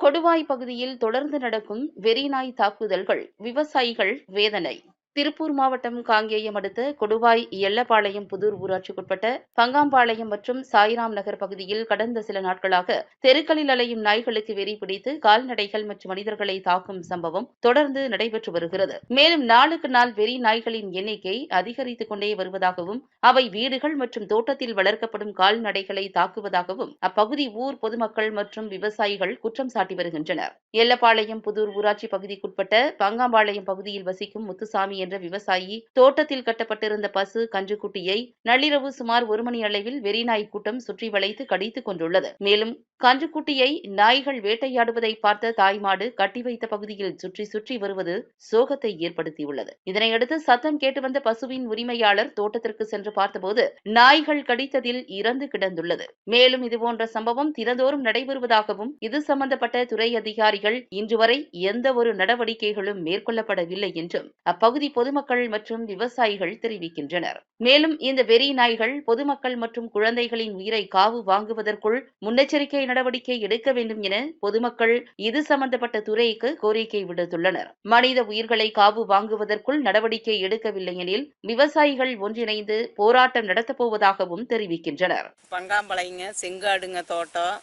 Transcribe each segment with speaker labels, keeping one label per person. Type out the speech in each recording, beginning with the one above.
Speaker 1: கொடுவாய் பகுதியில் தொடர்ந்து நடக்கும் வெறிநாய் தாக்குதல்கள் விவசாயிகள் வேதனை. திருப்பூர் மாவட்டம் காங்கேயம் அடுத்த கொடுவாய் எல்லப்பாளையம் புதூர் ஊராட்சிக்குட்பட்ட பங்காம்பாளையம் மற்றும் சாய்ராம் நகர் பகுதியில் கடந்த சில நாட்களாக தெருக்களில் அலையும் நாய்களுக்கு வெறி பிடித்து கால்நடைகள் மற்றும் மனிதர்களை தாக்கும் சம்பவம் தொடர்ந்து நடைபெற்று வருகிறது. மேலும் நாளுக்கு நாள் வெறி நாய்களின் எண்ணிக்கை அதிகரித்துக் கொண்டே வருவதாகவும் அவை வீடுகள் மற்றும் தோட்டத்தில் வளர்க்கப்படும் கால்நடைகளை தாக்குவதாகவும் அப்பகுதி ஊர் பொதுமக்கள் மற்றும் விவசாயிகள் குற்றம் சாட்டி வருகின்றனர். எல்லப்பாளையம் புதூர் ஊராட்சி பகுதிக்குட்பட்ட பங்காம்பாளையம் பகுதியில் வசிக்கும் முத்துசாமி என்ற விவசாயி தோட்டத்தில் கட்டப்பட்டிருந்த பசு கன்றுக்குட்டியை நள்ளிரவு சுமார் ஒரு மணி அளவில் வெறிநாய் கூட்டம் சுற்றி வளைத்து கடித்துக் கொண்டுள்ளது மேலும் கன்றுக்குட்டியை நாய்கள் வேட்டையாடுவதை பார்த்த தாய்மாடு கட்டி வைத்த பகுதியில் சுற்றி சுற்றி வருவது சோகத்தை ஏற்படுத்தியுள்ளது. இதனையடுத்து சத்தம் கேட்டு வந்த பசுவின் உரிமையாளர் தோட்டத்திற்கு சென்று பார்த்தபோது நாய்கள் கடித்ததில் இறந்து கிடந்துள்ளது. மேலும் இதுபோன்ற சம்பவம் தினந்தோறும் நடைபெறுவதாகவும் இது சம்பந்தப்பட்ட துறை அதிகாரிகள் இன்று வரை எந்த ஒரு நடவடிக்கைகளும் மேற்கொள்ளப்படவில்லை என்றும் அப்பகுதி பொதுமக்கள் மற்றும் விவசாயிகள் தெரிவிக்கின்றனர். மேலும் இந்த வெறி நாய்கள் பொதுமக்கள் மற்றும் குழந்தைகளின் உயிரை காவு வாங்குவதற்குள் முன்னெச்சரிக்கை நடவடிக்கை எடுக்க வேண்டும் என பொதுமக்கள் இது சம்பந்தப்பட்ட துறைக்கு கோரிக்கை விடுத்துள்ளனர். மனித உயிர்களை காவு வாங்குவதற்குள் நடவடிக்கை எடுக்கவில்லை எனில் விவசாயிகள் ஒன்றிணைந்து போராட்டம் நடத்தப்போவதாகவும் தெரிவிக்கின்றனர்.
Speaker 2: பங்காம்பளைங்க செங்காடுங்க தோட்டம்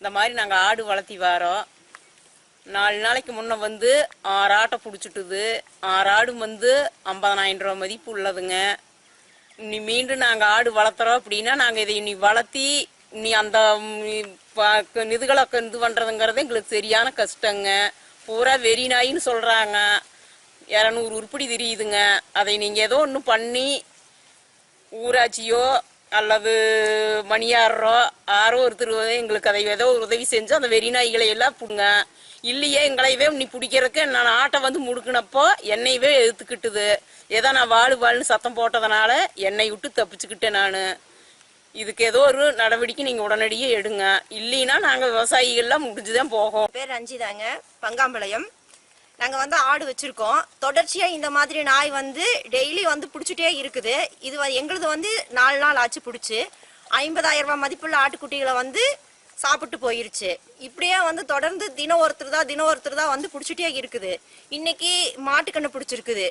Speaker 2: இந்த மாதிரி நாங்கள் ஆடு வளர்த்தி வரோம். நாலு நாளைக்கு முன்ன வந்து ஆறு ஆட்டை பிடிச்சிட்டுது. ஆறு ஆடும் வந்து ஐம்பதனாயிரம் ரூபா மதிப்பு உள்ளதுங்க. இனி மீண்டும் நாங்கள் ஆடு வளர்த்துறோம் அப்படின்னா நாங்கள் இதை இனி வளர்த்தி இனி அந்த நிதுகளை இது பண்ணுறதுங்கிறது எங்களுக்கு சரியான கஷ்டங்க. பூரா வெறி நாயின்னு சொல்கிறாங்க இரநூறு உருப்படி தெரியுதுங்க. அதை நீங்கள் ஏதோ ஒன்று பண்ணி ஊராட்சியோ அல்லது மணியாரோ யாரோ ஒருத்தர் எங்களுக்கு அதை ஏதோ ஒரு உதவி செஞ்சு அந்த வெறி நாய்களை எல்லாம் பிடுங்க. இல்லையே எங்களையவே நீ பிடிக்கிறதுக்கு நான் ஆட்டை வந்து முடுக்கினப்போ என்னையவே எதிர்த்துக்கிட்டுது. ஏதோ நான் வாழு வாழ்ன்னு சத்தம் போட்டதுனால என்னை விட்டு தப்பிச்சுக்கிட்டேன் நான். இதுக்கு ஏதோ ஒரு நடவடிக்கை நீங்கள் உடனடியே எடுங்க. இல்லைன்னா நாங்கள் விவசாயிகள்லாம் முடிஞ்சுதான் போகும்.
Speaker 3: பேர் ரஞ்சிதாங்க. பங்காம்பாளையம். நாங்கள் வந்து ஆடு வச்சுருக்கோம். தொடர்ச்சியாக இந்த மாதிரி நாய் வந்து டெய்லி வந்து பிடிச்சிட்டே இருக்குது. இது வ- எங்களுது வந்து நாலு நாள் ஆச்சு பிடிச்சி. ஐம்பதாயிரம் ரூபாய் மதிப்புள்ள ஆட்டுக்குட்டிகளை வந்து சாப்பிட்டு போயிருச்சு. இப்படியே வந்து தொடர்ந்து தினம் ஒருத்தர் தான் தினம் ஒருத்தர் தான் வந்து பிடிச்சிட்டே இருக்குது. இன்னைக்கு மாட்டுக்கண்ணு பிடிச்சிருக்குது.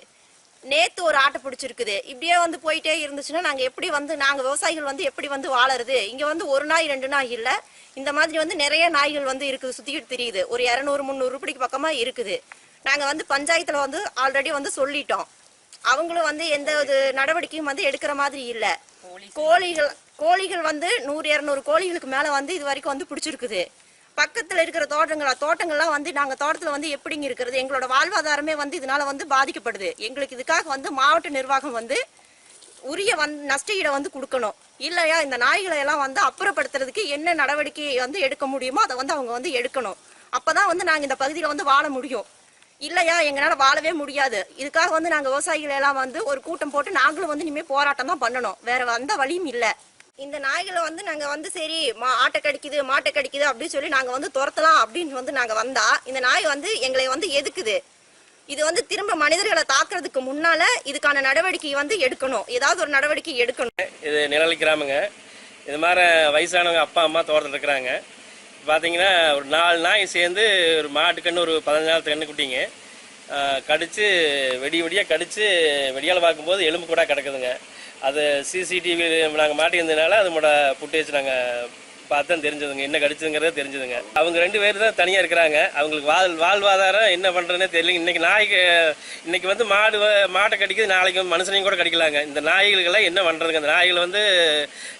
Speaker 3: நேத்து ஒரு ஆட்டை பிடிச்சிருக்குது. இப்படியே வந்து போயிட்டே இருந்துச்சுன்னா நாங்கள் எப்படி வந்து நாங்கள் விவசாயிகள் வந்து எப்படி வந்து வாழறது? இங்கே வந்து ஒரு நாய் ரெண்டு நாய் இல்லை. இந்த மாதிரி வந்து நிறைய நாய்கள் வந்து இருக்குது சுற்றிக்கிட்டு தெரியுது. ஒரு இரநூறு முந்நூறு ரூபாய்க்கு பக்கமாக இருக்குது. நாங்க வந்து பஞ்சாயத்துல வந்து ஆல்ரெடி வந்து சொல்லிட்டோம். அவங்களும் வந்து எந்த ஒரு நடவடிக்கையும் வந்து எடுக்கிற மாதிரி இல்ல. கோழிகள். கோழிகள் வந்து நூறு இரநூறு கோழிகளுக்கு மேல வந்து இது வரைக்கும் வந்து பிடிச்சிருக்குது. பக்கத்துல இருக்கிற தோட்டங்களா தோட்டங்கள்லாம் வந்து நாங்க தோட்டத்துல வந்து எப்படிங்க இருக்கிறது? எங்களோட வாழ்வாதாரமே வந்து இதனால வந்து பாதிக்கப்படுது. எங்களுக்கு இதுக்காக வந்து மாவட்ட நிர்வாகம் வந்து உரிய வந் நஷ்டஈடை வந்து கொடுக்கணும். இல்லையா? இந்த நாய்களை எல்லாம் வந்து அப்புறப்படுத்துறதுக்கு என்ன நடவடிக்கை வந்து எடுக்க முடியுமோ அதை வந்து அவங்க வந்து எடுக்கணும். அப்பதான் வந்து நாங்க இந்த பகுதியில வந்து வாழ முடியும். இல்லையா எங்களால வாழவே முடியாது. இதுக்காக வந்து நாங்க விவசாயிகள் எல்லாம் வந்து ஒரு கூட்டம் போட்டு நாங்களும் வந்து இனிமேல் போராட்டம் தான் பண்ணணும். வேற வந்த வழியும் இல்லை. இந்த நாய்களை வந்து நாங்க வந்து சரி மா ஆட்டை கடிக்குது மாட்டை கடிக்குது அப்படின்னு சொல்லி நாங்க வந்து துரத்தலாம் அப்படின்னு வந்து நாங்க வந்தா இந்த நாய் வந்து எங்களை வந்து எதுக்குது? இது வந்து திரும்ப மனிதர்களை தாக்குறதுக்கு முன்னால இதுக்கான நடவடிக்கை வந்து எடுக்கணும். ஏதாவது ஒரு நடவடிக்கை எடுக்கணும்.
Speaker 4: இது நிழலி இது மாதிரி வயசானவங்க அப்பா அம்மா தோட்டத்தில் இருக்கிறாங்க. பார்த்தீங்கன்னா ஒரு நாலு நாய் சேர்ந்து ஒரு மாட்டுக்கன்று ஒரு பதினஞ்சு நாள் கன்று குட்டிங்க. கடித்து வெடி வெடியாக கடித்து வெடியால் பார்க்கும்போது எலும்பு கூட கிடக்குதுங்க. அது சிசிடிவி நாங்கள் மாட்டியிருந்ததுனால அதோட ஃபுட்டேஜ் நாங்கள் பார்த்து தான் தெரிஞ்சதுங்க. என்ன கடிச்சதுங்கிறத தெரிஞ்சதுங்க. அவங்க ரெண்டு பேர் தான் தனியாக இருக்கிறாங்க. அவங்களுக்கு வாழ் வாழ்வாதாரம் என்ன பண்ணுறதுனே தெரியல இன்னைக்கு நாய்க்கு இன்னைக்கு வந்து மாடு வ- மாட்டை கடிக்குது நாளைக்கு வந்து மனுஷனையும் கூட கடிக்கலாங்க. இந்த நாய்களுக்கெல்லாம் என்ன பண்ணுறதுங்க இந்த நாய்கள் வந்து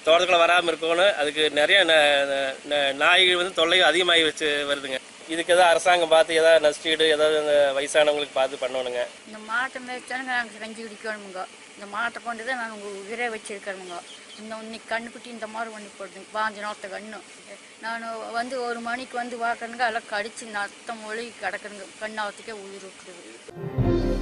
Speaker 4: தோட்டத்துக்குள்ளே வராமல் இருக்கணும். அதுக்கு நிறைய ந- ந- நாய்கள் வந்து தொல்லையும் அதிகமாகி வச்சு வருதுங்க. இதுக்கு ஏதாவது அரசாங்கம் பார்த்து ஏதாவது நஷ்டீடு ஏதாவது இந்த வயசானவங்களுக்கு பார்த்து பண்ணணுங்க.
Speaker 5: இந்த மாட்டை மேய்ச்சானுங்க நாங்கள் செஞ்சு குடிக்கணுமுங்க இந்த மாட்டை கொண்டு தான் நாங்கள் உயிரே வச்சுருக்கணுங்க இந்த இன்னைக்கு கண்ணுக்குட்டி இந்த மாதிரி ஒன்று போடுதுங்க பாஞ்சு நாத்த கண்ணு. நான் வந்து ஒரு மணிக்கு வந்து பார்க்கணுங்க எல்லாம் கடிச்சு நத்தம் ஒளி கிடக்கணுங்க கண்ணாவத்துக்கே உயிர் விட்டுருது